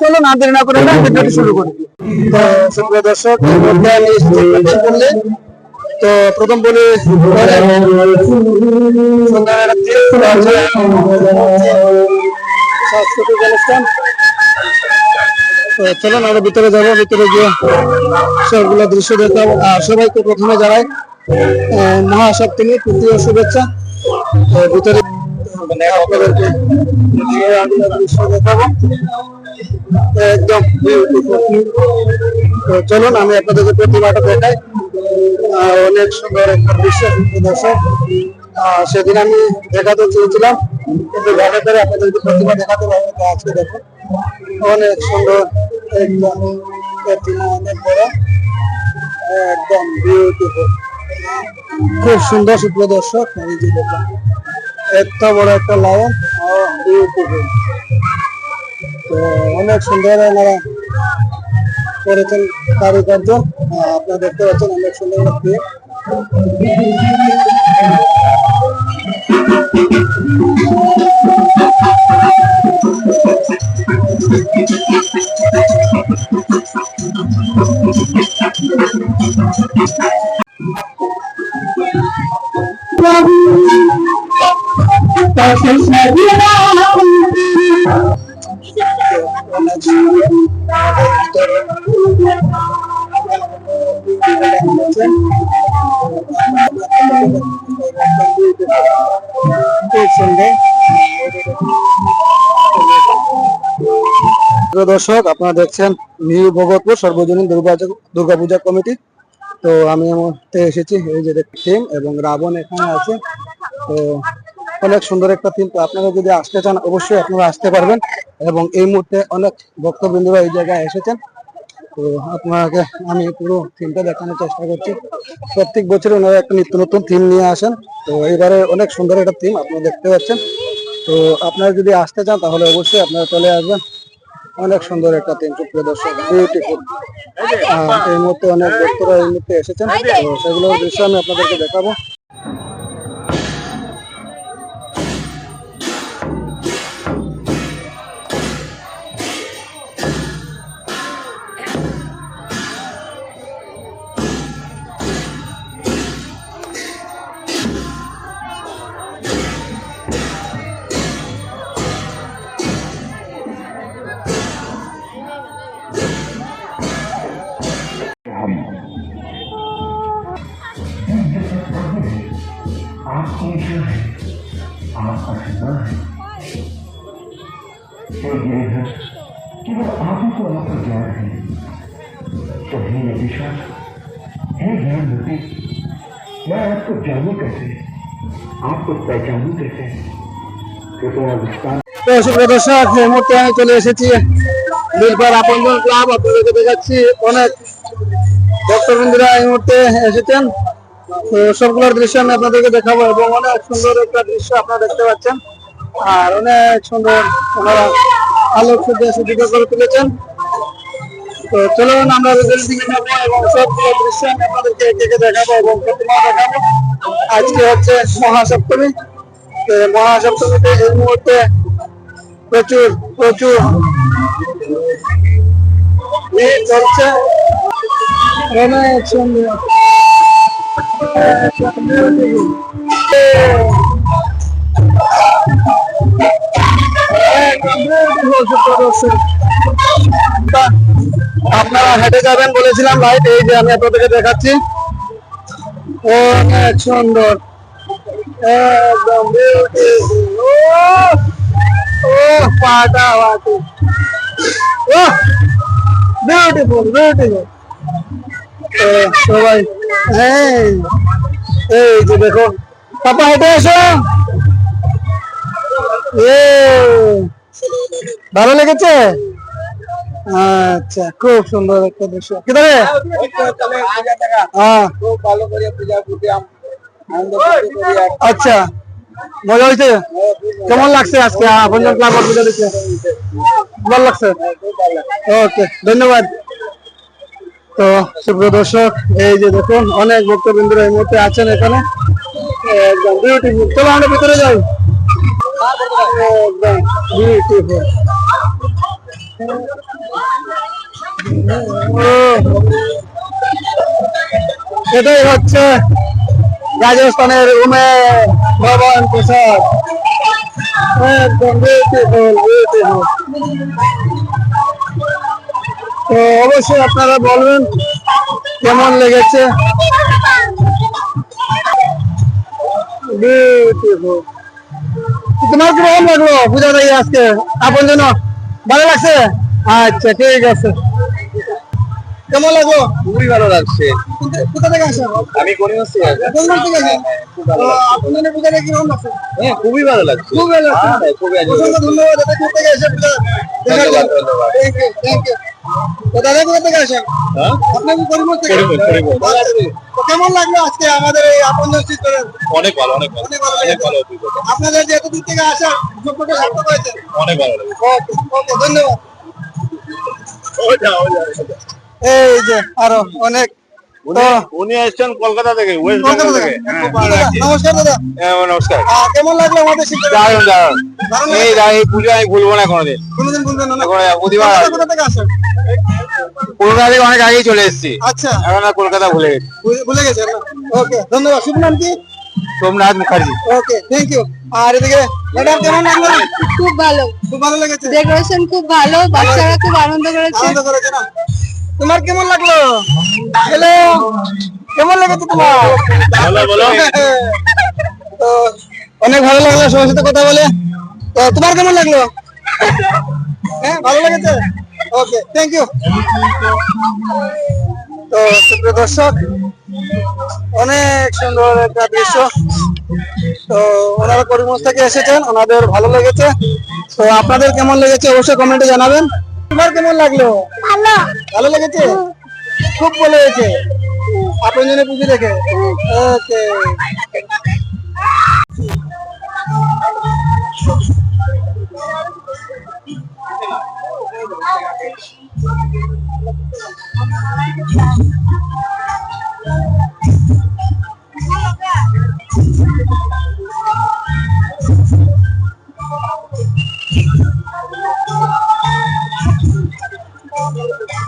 চলো না দেরি না করে শুরু করি। তো প্রথম বলে সাংস্কৃতিক অনুষ্ঠান। চলুন আমরা ভিতরে যাব, ভিতরে গিয়ে সবগুলো দৃশ্য দেখাবো আর সবাইকে প্রথমে জানাই মহাসপ্তমী তৃতীয় শুভেচ্ছা। ভিতরে মানে আপনাদেরকে দৃশ্য দেখাবো একদম। চলুন, আমি আপনাদেরকে প্রতিমাটা দেখাই। অনেক সুন্দর একটা দৃশ্য, দর্শক। সেদিন আমি দেখাতে চেয়েছিলাম কিন্তু ঘরে করে আপনাদেরকে প্রতিমা দেখাতে পারব তো আজকে দেখো অনেক সুন্দর, একদম প্রতিমা, অনেক বড়। একদম বিউটিফুল খুব সুন্দর সুপ্র দর্শক যে দেখলাম এত বড় একটা লায়ন বিউটিফুল তো অনেক সুন্দর ওনারা করেছেন কারুকার্য আহ, আপনারা দেখতে পাচ্ছেন অনেক সুন্দর একটি অনেক সুন্দর খুব সুন্দর প্রিয় দর্শক, আপনারা দেখছেন নিউ ভগতপুর সর্বজনীন দুর্গা দুর্গা পূজা কমিটি। তো আমি এসেছি, এই যে থিম এবং রাবণ এখানে আছে। তো অনেক সুন্দর একটা থিম তো আপনারা যদি আসতে চান, অবশ্যই আপনারা আসতে পারবেন। এবং এই মুহূর্তে অনেক ভক্তবৃন্দরা এই জায়গায় এসেছেন। তো আপনাকে আমি পুরো থিমটা দেখানোর চেষ্টা করছি। প্রত্যেক বছর ওনারা একটা নিত্য নতুন থিম নিয়ে আসেন। তো এইবারে অনেক সুন্দর একটা থিম আপনারা দেখতে পাচ্ছেন। তো আপনারা যদি আসতে চান তাহলে অবশ্যই আপনারা চলে আসবেন। অনেক সুন্দর একটা থিম সুপ্রিয় দর্শক। বিউটিফুল এই মুহূর্তে অনেক ভক্তরা এই মুহূর্তে এসেছেন। তো সেগুলোর দৃশ্য আমি আপনাদেরকে দেখাবো। आप कौन सा है आपका सीधा है तो ये है केवल आप ही को आपका ज्ञान है तो हे नदीशा हे ज्ञान नदी मैं आपको जानू कैसे आपको पहचानू कैसे कृपया विस्तार তো সুপ্রিয় দর্শক এই মুহূর্তে আমি চলে এসেছি নীলপাড় আপনজন ক্লাব আপনাদেরকে দেখাচ্ছি অনেক ভক্তবৃন্দরা এই মুহূর্তে এসেছেন তো সবগুলোর দৃশ্য আমি আপনাদেরকে দেখাবো এবং অনেক সুন্দর একটা দৃশ্য আপনারা দেখতে পাচ্ছেন। আর অনেক সুন্দর ওনারা আলোক সজ্জা সজ্জিত করে তুলেছেন। তো চলুন আমরা ওদের দিকে যাব এবং সবগুলো দৃশ্য আমি আপনাদেরকে একে একে দেখাবো এবং প্রতিমা দেখাবো। আজকে হচ্ছে মহাসপ্তমী। মহাসপ্তমীতে এই মুহূর্তে প্রচুর প্রচুর ভিড় চলছে অনেক সুন্দর। আপনারা হেঁটে যাবেন বলেছিলাম লাইট এই যে আমি আপনাদেরকে দেখাচ্ছি। অনেক সুন্দর। একদম বিউটিফুল বিউটিফুল দেখো, পাপা হেঁটে এসো। ভালো লেগেছে? আচ্ছা খুব সুন্দর একটা দৃশ্য। কীভাবে হ্যাঁ। আচ্ছা মজা হয়েছে? কেমন লাগছে আজকে? ভালো লাগছে? ওকে, ধন্যবাদ। তো সুপ্রিয় দর্শক, এই যে দেখুন, অনেক ভক্তবৃন্দরা এই মুহূর্তে আছেন এখানে। একদম বিউটিফুল চলো আমরা ভিতরে যাই। একদম এটাই হচ্ছে রাজস্থানের উমে ভবন প্রসাদ। একদম বিউটিফুল বিউটিফুল তো অবশ্যই আপনারা বলবেন কেমন লেগেছে। তোমার কীরকম লাগল পূজা দেখে আজকে? আপন জন্য ভালো লাগছে? আচ্ছা ঠিক আছে। কেমন লাগল? খুবই ভালো লাগছে। কোথা- থেকে আমি থেকে কীরকম লাগছে। হ্যাঁ খুবই ভালো লাগছে। খুব ভালো লাগছে। হ্যাঁ, খুবই ভালো লাগছে। ধন্যবাদ। ধন্যবাদ, thank you। তো দাদা কোথা থেকে আসেন? হ্যাঁ? থেকে কেমন লাগল আজকে আমাদের এই আপনজন চিত্রের? অনেক ভালো অনেক ভালো। অনেক ভালো অনেক ভালো আপনাদের যে এতদূর থেকে আসার যোগ্যতা সার্থক হয়েছে? অনেক ভালো ওকে ওকে ধন্যবাদ। এই যে আরও অনেক উনি আসছেন কলকাতা থেকে ওয়েস্ট বেঙ্গল থেকে। হ্যাঁ। নমস্কার দাদা। হ্যাঁ, নমস্কার। কেমন লাগল আমাদের শিক্ষক দারুণ দারুণ দারুণ। এই এই পুজো আমি ভুলবো না কোনোদিন কোনোদিন বলবেন না। প্রতিবার কলকাতা থেকে আসেন কলকাতা থেকে অনেক আগেই চলে এসেছি। আচ্ছা। এখন আর কলকাতা ভুলে গেছি। ভুলে- ভুলে গেছেন ওকে ধন্যবাদ। শুভ নাম কি? Somnath Mukherjee. Okay thank you আর এদিকে ম্যাডাম কেমন লাগল? খুব ভালো। খুব ভালো লেগেছে? ডেকোরেশন খুব ভালো বাচ্চারা খুব আনন্দ করেছে। আনন্দ করেছে না? তোমার কেমন লাগল? হ্যালো কেমন লেগেছে তোমার? বলো বলো তো অনেক ভালো লাগল সবার সাথে কথা বলে। তো তোমার কেমন লাগল? হ্যাঁ ভালো লেগেছে? ওকে থ্যাংক ইউ তো সুপ্রিয় দর্শক অনেক সুন্দর একটা দৃশ্য। তো ওনারা করিমগঞ্জ থেকে এসেছেন ওনাদের ভালো লেগেছে। তো আপনাদের কেমন লেগেছে অবশ্যই কমেন্টে জানাবেন। তোমার কেমন লাগল? ভালো। ভালো লেগেছে? খুব ভালো হয়েছে। আপন জনে পুজো দেখে। ওকে। তো